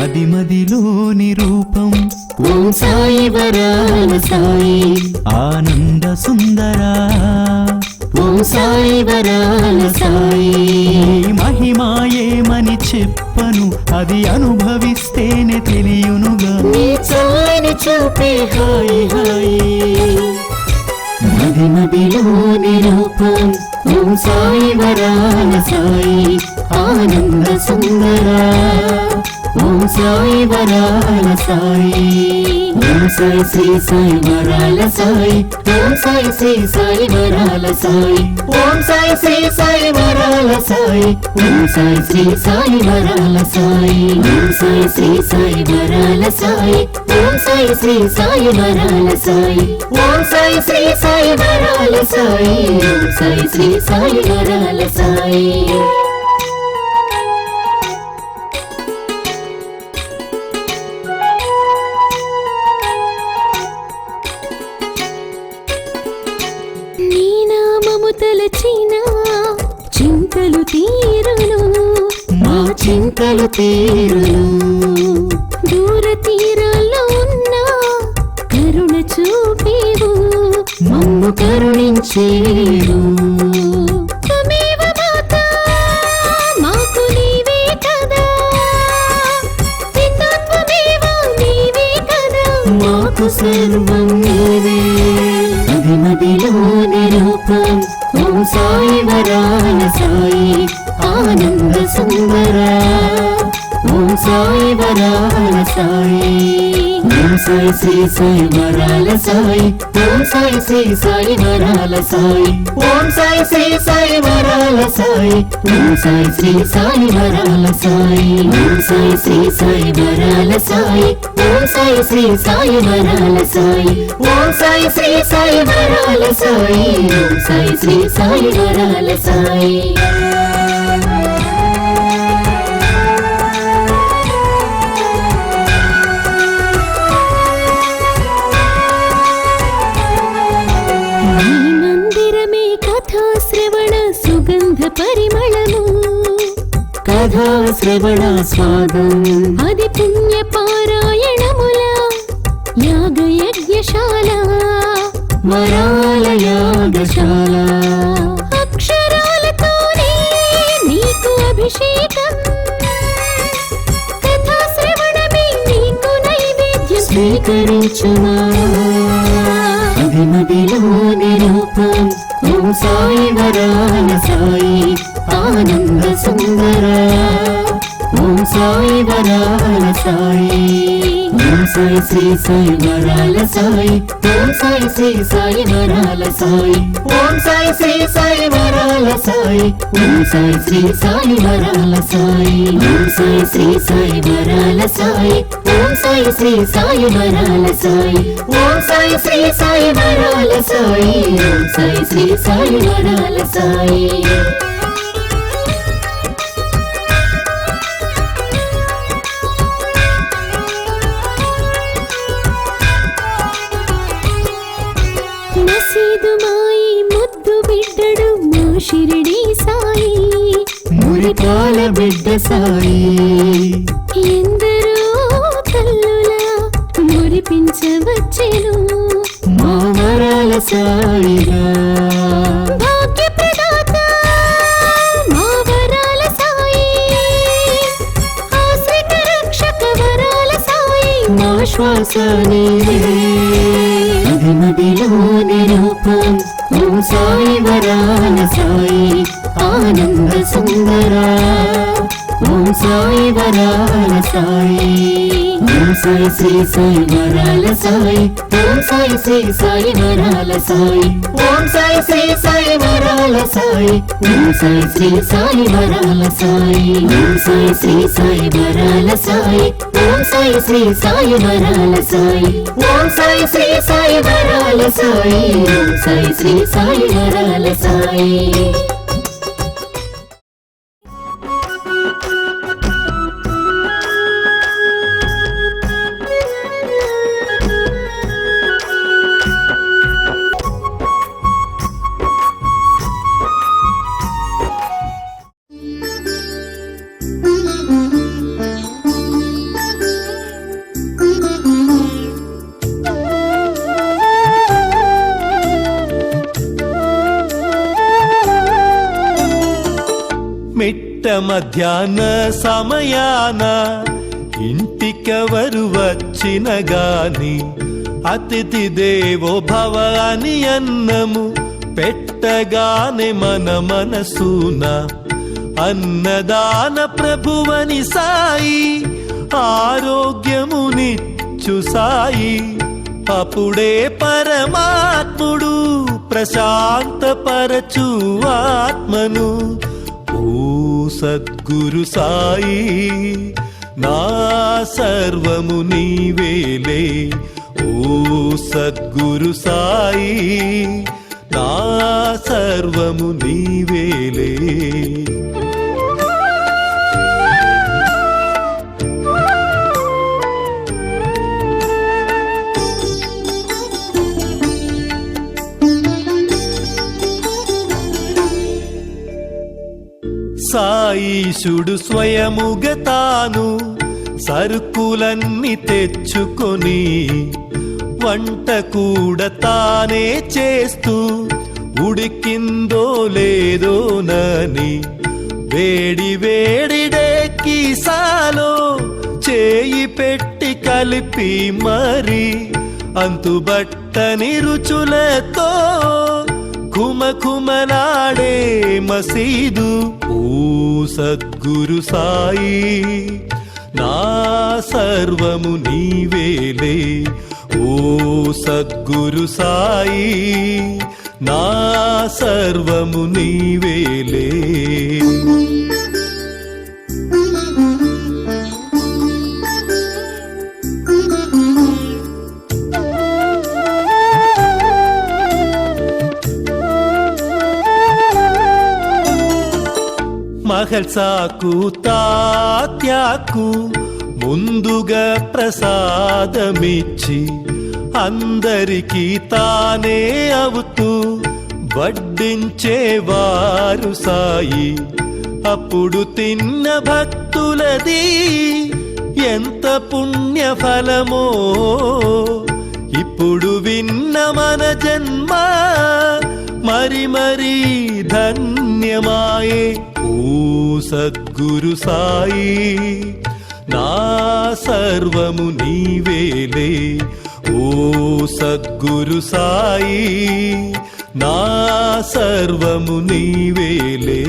మది మదిలోని రూపం. ఓం సాయి వరాల సాయి. ఆనంద సుందరా. ఓం సాయి వరాల సాయి. ఈ మహిమా ఏమని చెప్పను అది అనుభవిస్తేనే తెలియనుగా. చూపే హాయి హాయి. మది మదిలోని రూపం ఓం సాయి వరాల సాయి. ఆనంద సుందరా. సాయి వరాల సాయి. ఓం సాయి శ్రీ సాయి వరాల సాయి. ఓం సాయి శ్రీ సాయి వరాల సాయి. ఓం సాయి శ్రీ సాయి వరాల సాయి. ఓం సాయి శ్రీ సాయి వరాల సాయి. ఓం సాయి శ్రీ సాయి వరాల సాయి. ఓం సాయి శ్రీ సాయి వరాల సాయి. ఓం సాయి శ్రీ సాయి వరాల సాయి. ఓం సాయి శ్రీ సాయి వరాల సాయి. జింకలు తీరులు. దూర తీరాల్లో ఉన్న కరుణ చూపేరు మమ్ము కరుణించేరు. సాయి వరాయి సాయి. ఆనంద సుందర. ఓం సాయి వరాల సాయి. ఓం సాయి శ్రీ సాయి వరాల సాయి. ఓం సాయి శ్రీ సాయి వరాల సాయి. ఓం సాయి శ్రీ సాయి వరాల సాయి. ఓం సాయి శ్రీ సాయి వరాల సాయి. ఓం సాయి శ్రీ సాయి వరాల సాయి. ఓం సాయి శ్రీ సాయి వరాల సాయి. ఓం సాయి శ్రీ సాయి వరాల సాయి. ఓం సాయి శ్రీ సాయి వరాల సాయి. పరిమళము. కథా శ్రవణ స్వాదం అది పుణ్య పారాయణముల యాగ యజ్ఞశాల వరాల యాగశాల. అక్షరాలతోనే నీకు అభిషేకం. కథా శ్రవణమే నీకు నైవేద్యం. స్వీకరించుమా? సుందరా ఓం సాయి వరాల సాయి ఓం సాయి శ్రీ సాయి వరాల సాయి ఓం సాయి శ్రీ సాయి వరాల సాయి ఓం సాయి శ్రీ సాయి వరాల సాయి ఓం సాయి శ్రీ సాయి వరాల సాయి ఓం సాయి శ్రీ సాయి వరాల సాయి ఓం సాయి శ్రీ సాయి వరాల సాయి ఓం సాయి శ్రీ సాయి వరాల సాయి ఓం సాయి శ్రీ సాయి వరాల సాయి ఎదుటాల బిడ్డ సాయి. ఎందరూ తల్లులా మురిపించవచ్చెను. మా వరాల సాయిగా. శ్వాసనే. రూపం ఓం సాయి వరాల సాయి. ఆనంద సుందరా ఓం సాయి వరాల సాయి ఓం సాయి శ్రీ సాయి వరాల సాయి ఓం సాయి శ్రీ సాయి వరాల సాయి ఓం సాయి శ్రీ సాయి వరాల సాయి ఓం సాయి శ్రీ సాయి వరాల సాయి ఓం సాయి శ్రీ సాయి వరాల సాయి ఓం సాయి శ్రీ సాయి వరాల సాయి ఓం సాయి శ్రీ సాయి వరాల సాయి ఓం సాయి శ్రీ సాయి వరాల సాయి మిట్ట మధ్యాహ్న సమయాన ఇంటికెవరు వచ్చిన గాని అతిథి దేవో భవ అని అన్నము పెట్టగానే మన మనసున అన్నదాన ప్రభువని సాయి ఆరోగ్యమునిచ్చు సాయి. అప్పుడే పరమాత్ముడు ప్రశాంతపరచు ఆత్మను సద్గురు సాయి నా సర్వము నీవేలే. ఓ సద్గురు సాయి నా సర్వము నీవేలే. సాయిషుడు స్వయముగ తాను సరుకులన్నీ తెచ్చుకొని వంట కూడా తానే చేస్తూ ఉడికిందో లేదోనని వేడి వేడిడెక్కి సాలో చేయి పెట్టి కలిపి మరి అంతుబట్టని రుచులతో కుమకుమలాడే మసీదు. ఓ సద్గురు సాయి నా సర్వము నీవేలే. ఓ సద్గురు సాయి నా సర్వము నీవేలే. మహల్సాకు తాత్యాకు ముందుగా ప్రసాదమిచ్చి అందరికీ తానే అవుతూ వడ్డించేవారు సాయి. అప్పుడు తిన్న భక్తులది ఎంత పుణ్య ఫలమో ఇప్పుడు విన్న మన జన్మ మరి మరీ ధన్యమాయే. సద్గురు సాయి నా సర్వము నీవేలే. ఓ సద్గురు సాయి నా సర్వము నీవేలే.